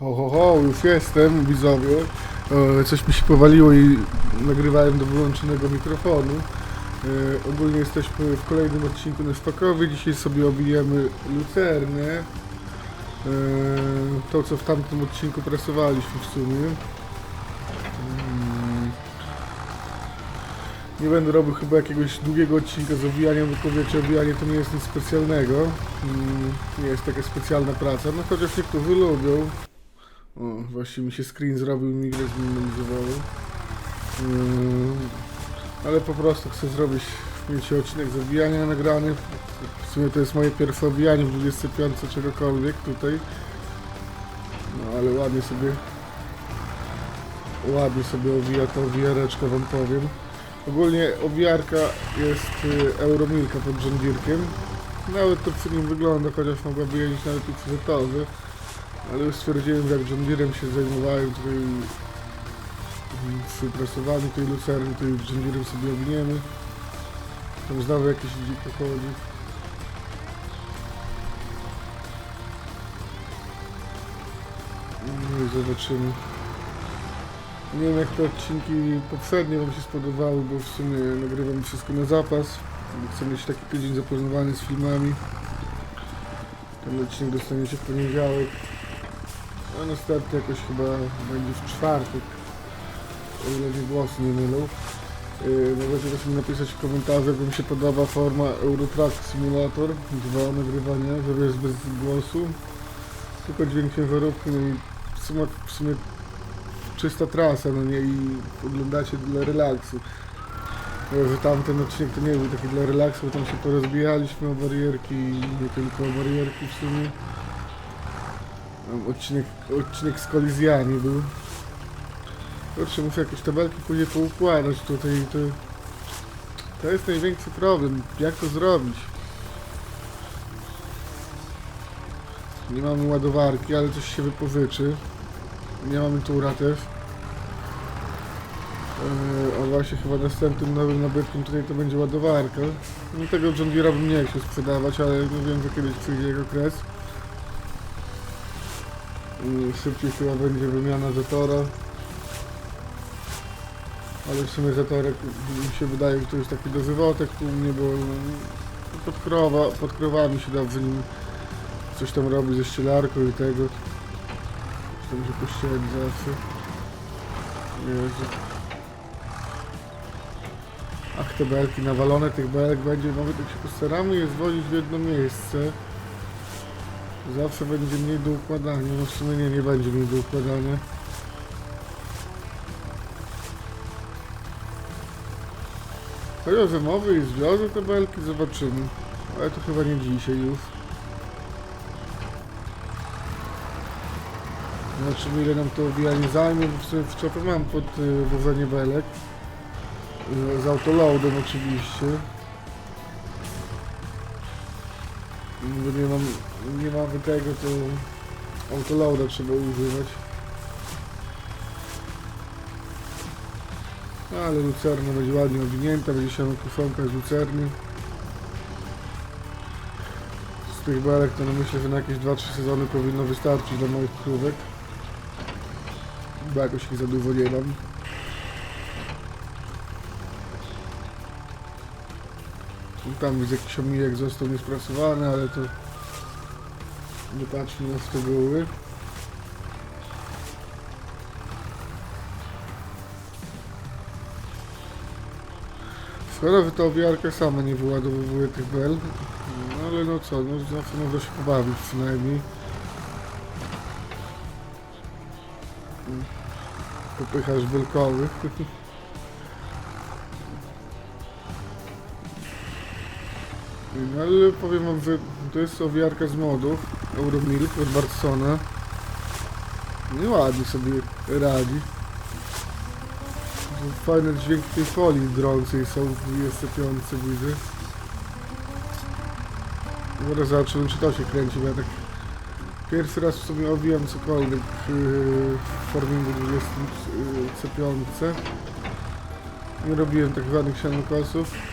Ho, ho, ho, już jestem, widzowie. E, coś mi się powaliło i nagrywałem do wyłączonego mikrofonu. E, ogólnie jesteśmy w kolejnym odcinku na Szpakowie. Dzisiaj sobie obijemy lucernę. E, to, co w tamtym odcinku presowaliśmy w sumie. Mm. Nie będę robił chyba jakiegoś długiego odcinka z owijaniem, bo wiecie, owijanie to nie jest nic specjalnego. Mm, Nie jest taka specjalna praca, no chociaż niektórzy lubią. O, właśnie mi się screen zrobił mi grę zminimalizowało. Yy, ale po prostu chcę zrobić, mieć odcinek z owijania nagrany. W sumie to jest moje pierwsze owijanie w 25 czegokolwiek tutaj. No ale ładnie sobie ładnie sobie owija ta owijareczka wam powiem. Ogólnie owijarka jest y, Euromilka pod Deere'kiem. Nawet to przy nim wygląda, chociaż mogłaby jeździć i przyzetowy. Ale już stwierdziłem, że jak John Deere'em się zajmowałem tutaj przy presowaniu tej lucerny, to John Deere'em sobie owiniemy. Tam znowu jakieś dziko chodzi. No i zobaczymy. Nie wiem jak te odcinki poprzednie Wam się spodobały, bo w sumie nagrywam wszystko na zapas. Chcę mieć taki tydzień zaplanowany z filmami. Ten odcinek dostaniecie w poniedziałek. A następny jakoś chyba będzie w czwartek. O ile mnie głosy nie mylą. Yy, możecie też mi napisać w komentarzach, jak Wam się podoba forma Eurotrack Simulator 2 nagrywania, że jest bez głosu. Tylko dźwięk ciężarówki, no i w sumie, w sumie czysta trasa, no nie, i oglądacie dla relaksu. Że tamten odcinek to nie był taki dla relaksu, bo tam się porozbijaliśmy o barierki i nie tylko o barierki w sumie. Tam odcinek, odcinek z kolizjami był. Kurczę, muszę jakieś tabelki później poukładać tutaj, to... To jest największy problem, jak to zrobić? Nie mamy ładowarki, ale coś się wypożyczy. Nie mamy tura też. Yy, a właśnie chyba następnym nowym nabytkiem tutaj to będzie ładowarka. No tego John Deere'a bym nie chciał sprzedawać, ale no wiem, że kiedyś przyjdzie jego kres. Yy, szybciej chyba będzie wymiana zatora. Ale w sumie zatorek mi się wydaje, że to jest taki dożywotek u mnie, bo no, pod, krowa, pod krowami się dobrze nim coś tam robi ze ścielarką i tego. Coś tam się pościeli zawsze. Jezu. Ach, te belki nawalone tych belek będzie, nawet jak się postaramy je zwozić w jedno miejsce, zawsze będzie mniej do układania. No w sumie nie, nie będzie mniej do układania. Chociaż wymowy i zwiozę te belki, zobaczymy. Ale to chyba nie dzisiaj już. Zobaczymy ile nam to owijanie zajmie, bo w sumie w czopie mam pod y, wożenie belek. Y, z autoloadem oczywiście. Bo nie mam, nie mamy tego, to autoloada trzeba używać. Ale lucerna będzie ładnie owinięta, będzie się kufonka z lucerny. Z tych belek to no myślę, że na jakieś 2-3 sezony powinno wystarczyć dla moich krówek. Bo jakoś ich za dużo nie mam. Tam jest jakiś omijek został niespracowany, ale to nie patrzmy na szczegóły. Szkoda, że ta owiarka sama nie wyładowuje tych bel. No ale no co, no zawsze można się pobawić przynajmniej. Popychasz belkowych. No ale powiem wam, że to jest owiarka z modów Euromilk od Bartsona. Nieładnie sobie radzi. Fajne dźwięki tej folii drącej są w 25 widzę. Zaraz zobaczymy czy to się kręci, bo ja tak pierwszy raz w sumie owijam cokolwiek yy, w formingu 25. Nie robiłem tak żadnych sianokosów.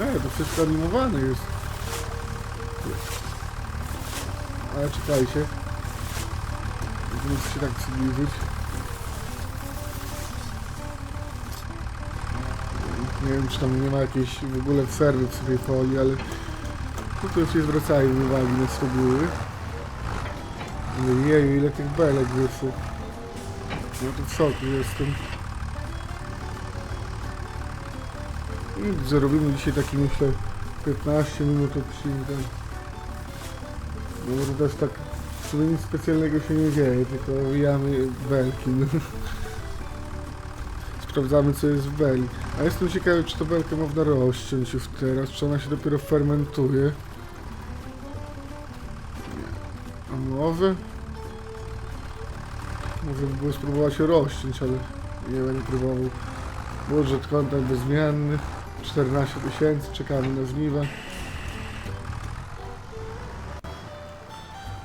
E, to wszystko animowane jest. Ale czekajcie. Chcę się tak przybliżyć. Nie wiem, czy tam nie ma jakiejś w ogóle przerwy przy tej folii, ale to już nie zwracajmy uwagi na szczegóły. Jeju, ile tych belek wyszło. No to w szoku jestem. I zarobimy dzisiaj taki myślę 15 minut odcinka. No może też tak w sumie nic specjalnego się nie dzieje, tylko owijamy belki. No. Sprawdzamy co jest w beli. A jestem ciekawy czy to belkę można rozciąć już teraz, czy ona się dopiero fermentuje. A może? Może by było spróbować rozciąć, ale nie będę próbował. Budżet konta bezmienny. 14 tysięcy, czekamy na żniwa.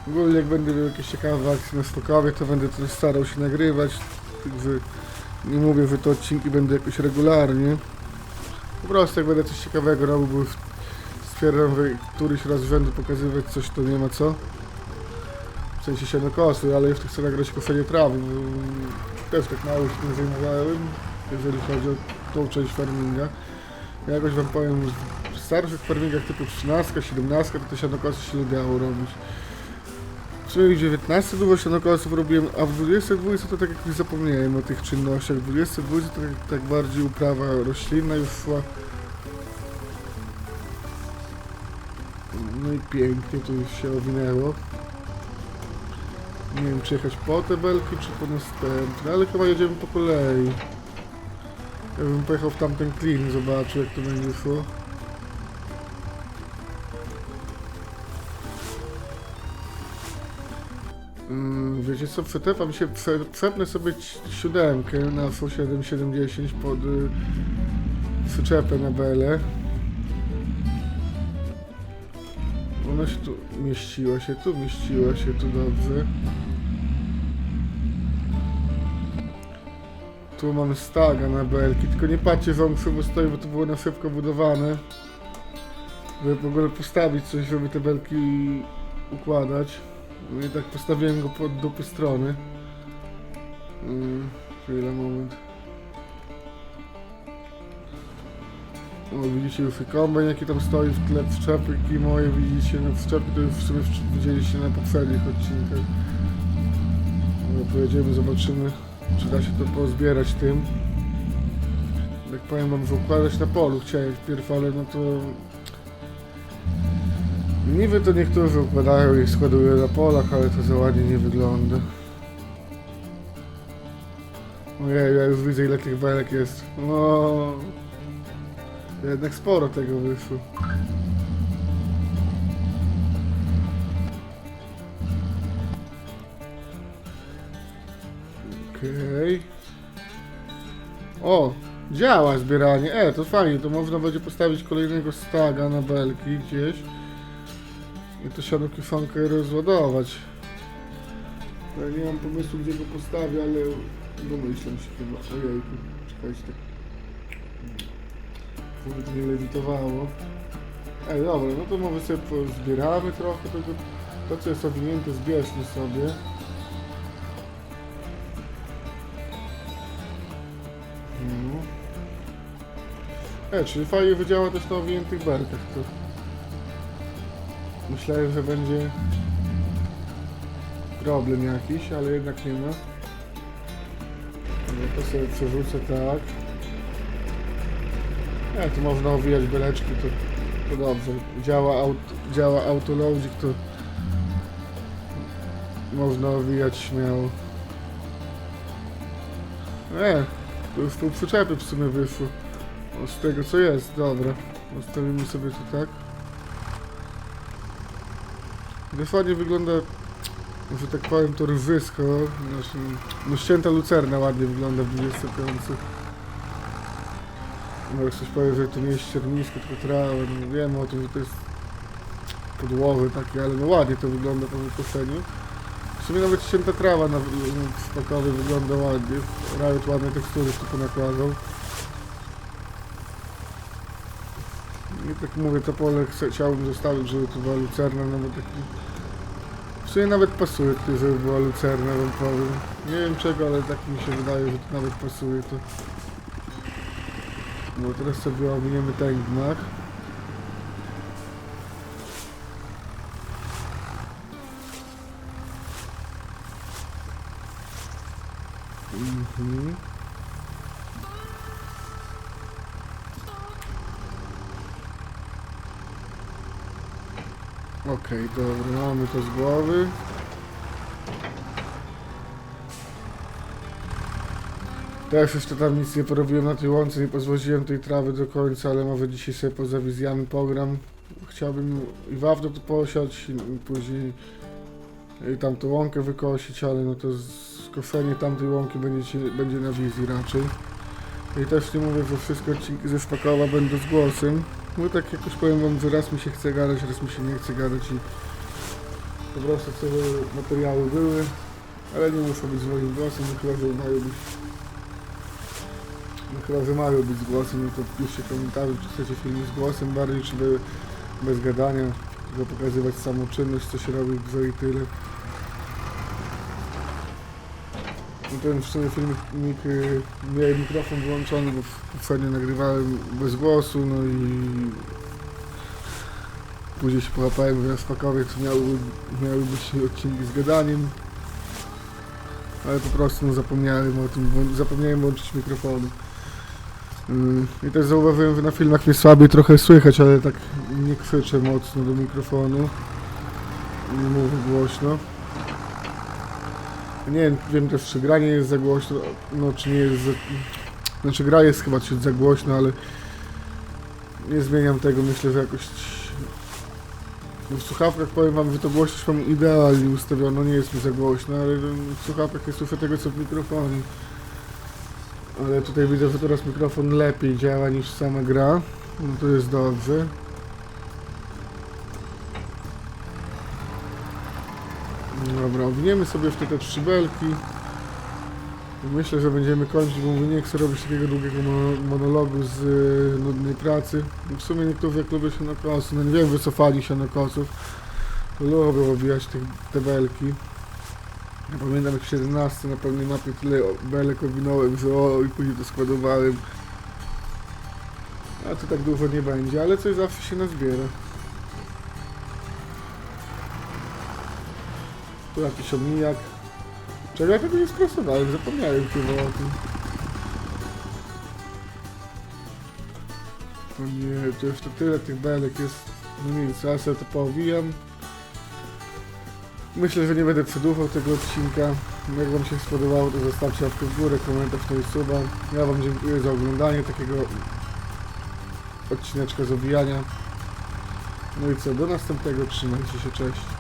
Ogólnie jak będę miał jakieś ciekawe akcje na Stokowie, to będę też starał się nagrywać. Także nie mówię, że te odcinki będą jakoś regularnie. Po prostu jak będę coś ciekawego robił, bo stwierdzam, że któryś raz rzędu pokazywać coś, to nie ma co. W sensie sianokosy, ale jeszcze chcę nagrać kosenie trawy, bo też tak mało się tym zajmowałem, jeżeli chodzi o tą część farminga. Ja jakoś wam powiem, w starszych farmingach typu 13, 17 to te sianokosy się nie dało robić. Sumie w 19 dużo sianokosów robiłem, a w 22 to tak jakoś zapomniałem o tych czynnościach. W 22 to tak, tak bardziej uprawa roślinna już szła. No i pięknie to już się owinęło. Nie wiem czy jechać po te belki, czy po następne, ale chyba jedziemy po kolei. Ja bym pojechał w tamten clean, zobaczył jak to będzie szło. Mm, wiecie co, przetepam się, prze, przepnę sobie siódemkę na V7710 pod y, przyczepę na belę. Ona się tu mieściła się, tu mieściła się, tu dobrze. Tu mamy staga na belki, tylko nie patrzcie za bo stoi, bo to było na szybko budowane. Żeby w ogóle postawić coś, żeby te belki układać. No i tak postawiłem go pod dupy strony. Mm, chwila, moment. O, widzicie już i kombajn jaki tam stoi w tle wszczepy i moje widzicie, no wszczepy to już w sumie widzieliście na poprzednich odcinkach. No, pojedziemy, zobaczymy czy da się to pozbierać tym. Jak powiem wam, że układać na polu chciałem wpierw, ale no to... Niby to niektórzy układają i składują na polach, ale to za ładnie nie wygląda. Ojej, ja już widzę ile tych belek jest. No... Jednak sporo tego wyszło. Okej. O, działa zbieranie. E, to fajnie, to można będzie postawić kolejnego staga na belki gdzieś. I to siano kifonkę rozładować. Ja nie mam pomysłu gdzie go postawię, ale domyślam się chyba. Ojejku, czekajcie tak. To nie lewitowało. Ej, dobra, no to może sobie zbieramy trochę tego. To co jest owinięte zbierzmy sobie. E, czyli fajnie wydziała też na owiniętych belkach. To... Myślałem, że będzie problem jakiś, ale jednak nie ma. No to sobie przerzucę tak. E, tu można owijać beleczki, to, to dobrze. Działa, aut, działa autoloadzik, to można owijać śmiało. E, to już pół przyczepy w sumie wyszło. O, z tego co jest, dobra. Zostawimy sobie to tak. Ładnie wygląda, że tak powiem, to rwysko. Znaczy, no ścięta lucerna ładnie wygląda w 25. No jak ktoś powie, że to nie jest ściernisko, tylko trawa, no wiemy o tym, że to jest podłowy takie, ale no ładnie to wygląda po wykoseniu. W sumie nawet ścięta trawa na spakowy wygląda ładnie. Riot ładne tekstury tu ponakładał. I tak mówię, to pole chciałbym zostawić, żeby to była lucerna, no bo taki... W sumie nawet pasuje żeby była lucerna, wam powiem. Nie wiem czego, ale tak mi się wydaje, że to nawet pasuje to. No teraz sobie ominiemy ten gmach. Mhm. Okej, dobra, mamy to z głowy. Też jeszcze tam nic nie porobiłem na tej łące, nie pozwoziłem tej trawy do końca, ale może dzisiaj sobie poza wizjami pogram. Chciałbym i wawno tu posiać, i później i tamtą łąkę wykosić, ale no to skoszenie tamtej łąki będzie, będzie na wizji raczej. I też nie mówię, że wszystkie odcinki ze Szpakowa będą z głosem. No tak jakoś powiem wam, że raz mi się chce gadać, raz mi się nie chce gadać i po prostu chcę, żeby materiały były, ale nie muszą być z moim głosem, no chyba, że mają być no chyba, że mają być z głosem, no to piszcie komentarze, czy chcecie filmy z głosem bardziej, czy be, bez gadania, tylko pokazywać samą czynność, co się robi w i tyle. No ten w sumie filmik, y, miałem mikrofon wyłączony, bo poprzednio nagrywałem bez głosu, no i później się połapałem w Jaspakowie, to miały, miały być odcinki z gadaniem, ale po prostu no, zapomniałem o tym, zapomniałem włączyć mikrofonu. Mm, I też zauważyłem, że na filmach mnie słabiej trochę słychać, ale tak nie krzyczę mocno do mikrofonu. Nie mówię głośno. Nie wiem, też, czy gra nie jest za głośno, no czy nie jest za... Znaczy gra jest chyba ciut za głośno, ale nie zmieniam tego, myślę, że jakoś... No w słuchawkach powiem wam, że to głośność mam idealnie ustawiono, nie jest mi za głośno, ale w słuchawkach nie słyszę tego co w mikrofonie. Ale tutaj widzę, że teraz mikrofon lepiej działa niż sama gra. No to jest dobrze. Dobra, owiniemy sobie w te, te trzy belki. Myślę, że będziemy kończyć, bo mówię, nie chcę robić takiego długiego mono- monologu z y, nudnej pracy. W sumie niektórzy jak lubią się na kosy, no nie wiem, wycofali się na kosów. Lubią owijać tych, te belki. Ja pamiętam jak w 17 na pewnej mapie tyle belek owinąłem, że o i później to składowałem. A to tak dużo nie będzie, ale coś zawsze się nazbiera. Tu jakiś omijak. Czego ja tego nie skrasowałem, zapomniałem chyba o tym. O nie, to jeszcze tyle tych belek jest. No nic, ja sobie to poowijam. Myślę, że nie będę przedłużał tego odcinka. Jak Wam się spodobało, to zostawcie łapkę w górę, komentarz, no i suba. Ja Wam dziękuję za oglądanie takiego odcineczka z owijania. No i co, do następnego, trzymajcie się, cześć.